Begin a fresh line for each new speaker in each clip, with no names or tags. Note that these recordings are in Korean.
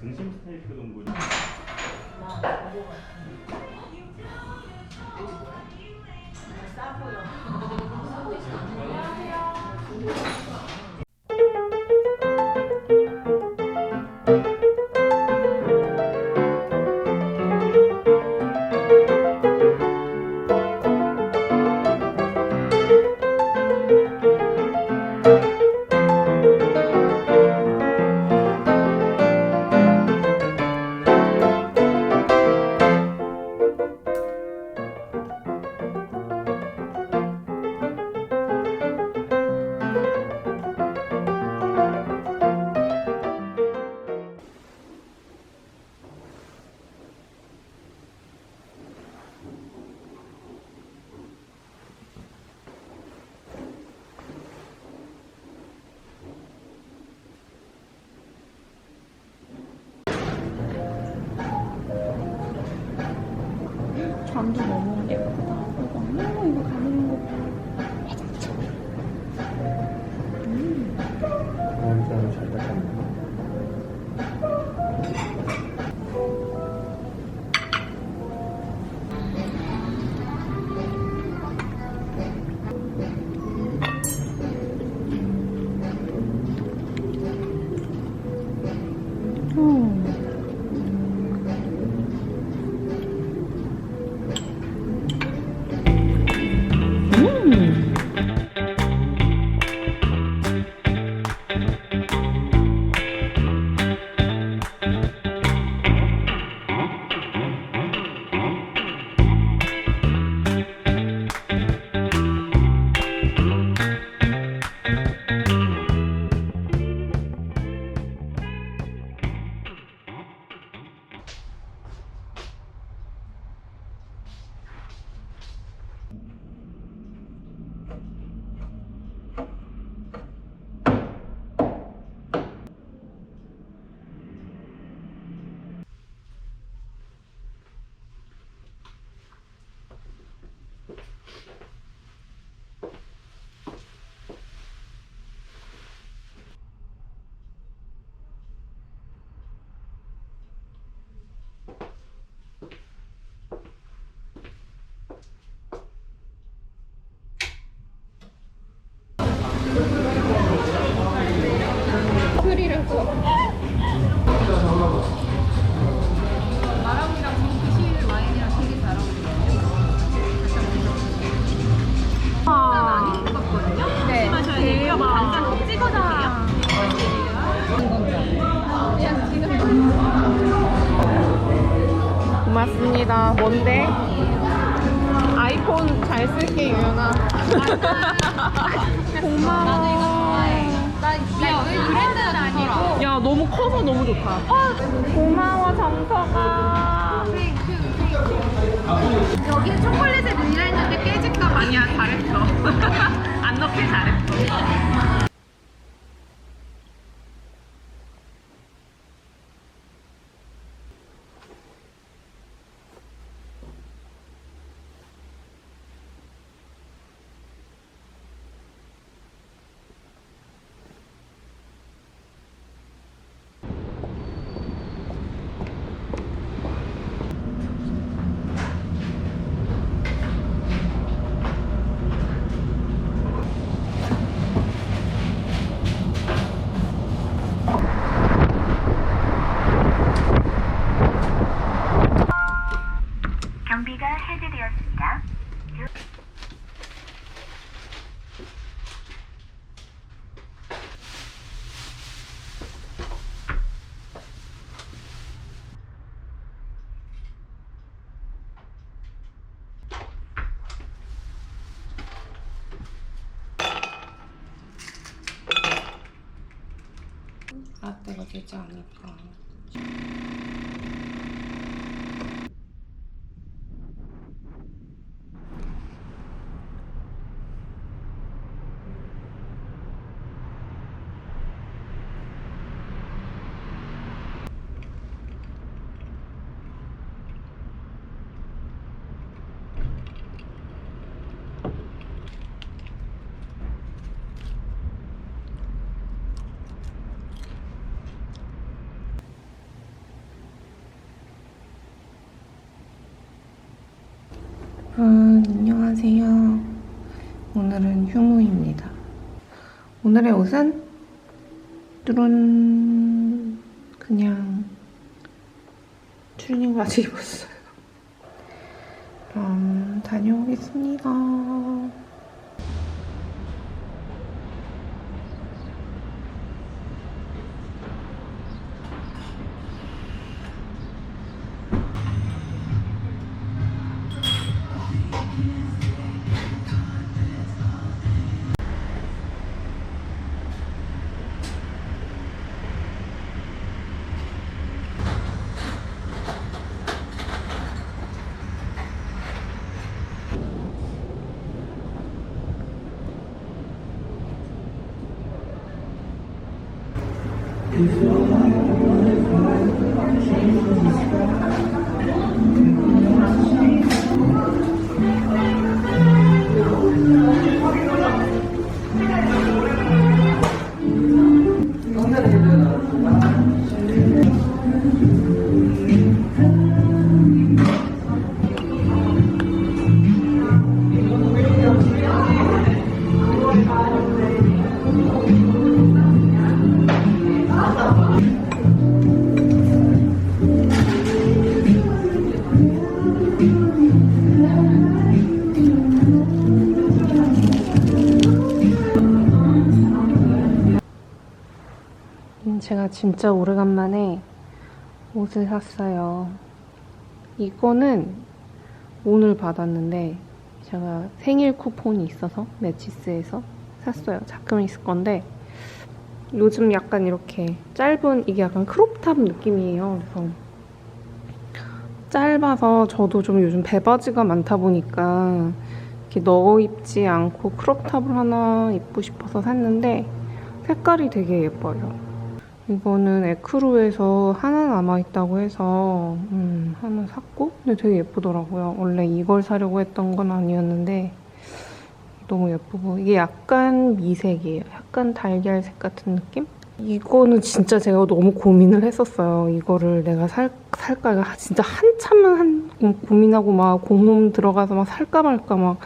등심 스테이크 동굴. 나
먹어봤어. 잔도 너무
마라오이랑 싱크실 와인이랑 되게 잘 어울리거든요. 안 익은 것 같거든요. 네. 마셔야 되고요. 간장 꼭 찍어 드세요.
고맙습니다. 뭔데? 아이폰 잘 쓸게 유연아. 고마워.
나 이거 브랜드는 아니고.
야 너무 커서 너무 좋다. 고마워 정서가.
여기에 초콜릿을 넣으려 했는데 깨질까 봐.
아니야 잘했어. 안 넣길 잘했어.
경비가 해제되었습니다.
라떼가 되지 않을까. 여러분 안녕하세요. 오늘은 휴무입니다. 오늘의 옷은 뚜룬 그냥 추리닝 바지 입었어요. 그럼 다녀오겠습니다. Christmas. 진짜 오래간만에 옷을 샀어요. 이거는 오늘 받았는데 제가 생일 쿠폰이 있어서 매치스에서 샀어요. 자금 있을 건데 요즘 약간 이렇게 짧은 이게 약간 크롭탑 느낌이에요. 그래서 짧아서 저도 좀 요즘 배바지가 많다 보니까 이렇게 넣어 입지 않고 크롭탑을 하나 입고 싶어서 샀는데 색깔이 되게 예뻐요. 이거는 에크루에서 하나 남아있다고 해서 음, 하나 샀고 근데 되게 예쁘더라고요. 원래 이걸 사려고 했던 건 아니었는데 너무 예쁘고 이게 약간 미색이에요. 약간 달걀색 같은 느낌? 이거는 진짜 제가 너무 고민을 했었어요. 이거를 내가 살, 살까 진짜 한참을 한, 고민하고 막 공홈 들어가서 막 살까 말까 막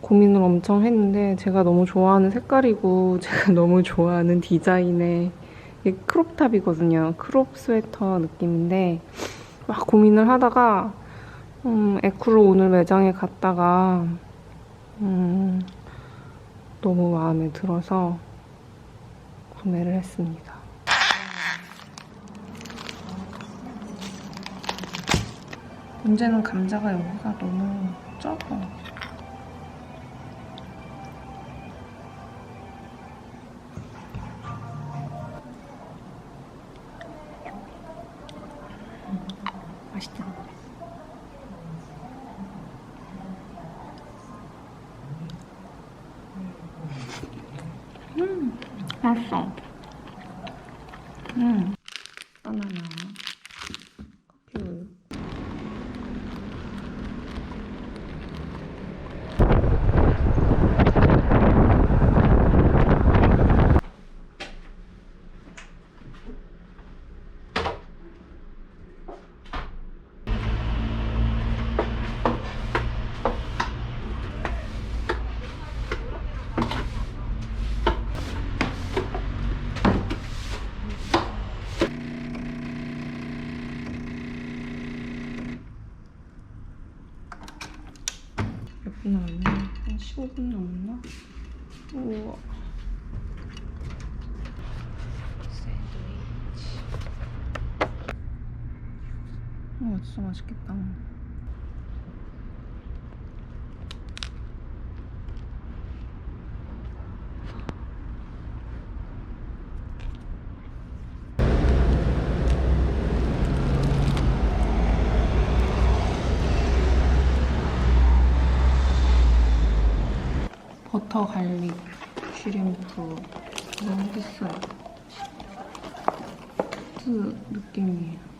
고민을 엄청 했는데 제가 너무 좋아하는 색깔이고 제가 너무 좋아하는 디자인의 이게 크롭탑이거든요. 크롭 스웨터 느낌인데 막 고민을 하다가 음, 에쿠로 오늘 매장에 갔다가 음, 너무 마음에 들어서 구매를 했습니다. 문제는 감자가 여기가 너무 적어. 맛있다. 음, 맛있어. 남았나? 한 15분 남았나? 우와. 샌드위치. 우와, 진짜 맛있겠다. 버터 갈릭 슈림프 너무 비싸요. 그 느낌이에요.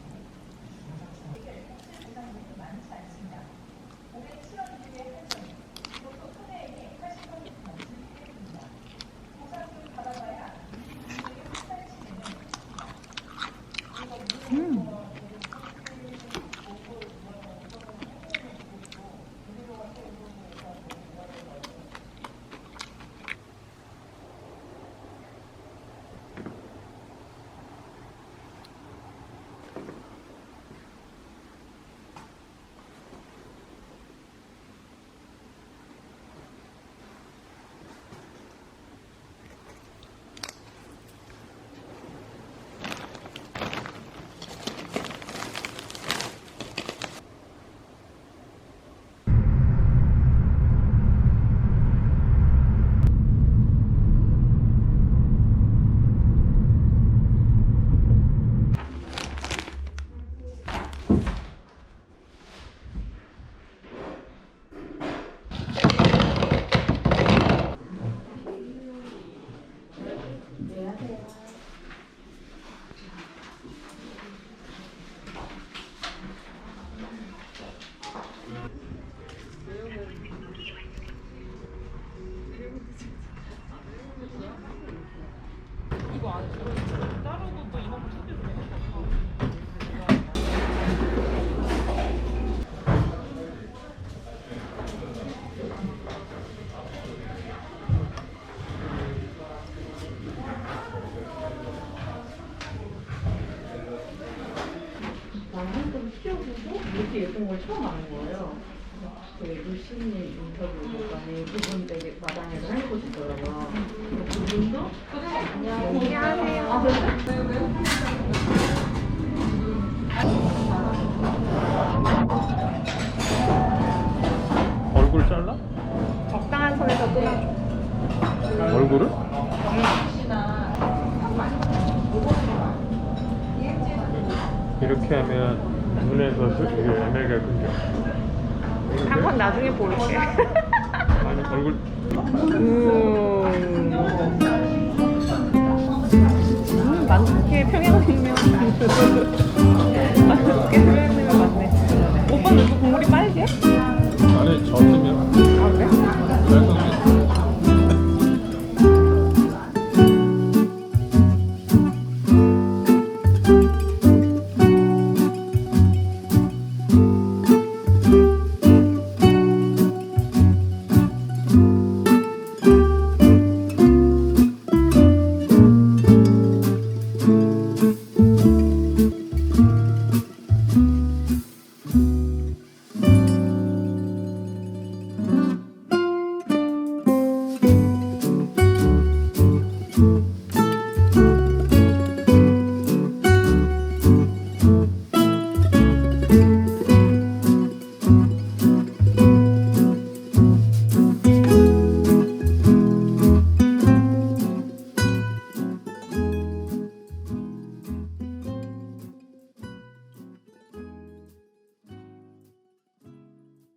그거 안 들어있고 따르고 뭐
이런 거 찾으면 되는 거 나한테 키워보고 이렇게 예쁜 걸 처음 아는 거예요. 그 루시님 인터뷰 보니이 부분 되게 마당에서 해보시더라고요.
얼굴 잘라?
적당한 선에서 끊어줘.
얼굴을? 이렇게 하면 눈에서 수, 이게 애매하게 끊겨.
한번 나중에 볼게.
아니 얼굴
음, 음 맞네. 오빠 눈도 국물이 빨개?
안에 젖으면
아 그래?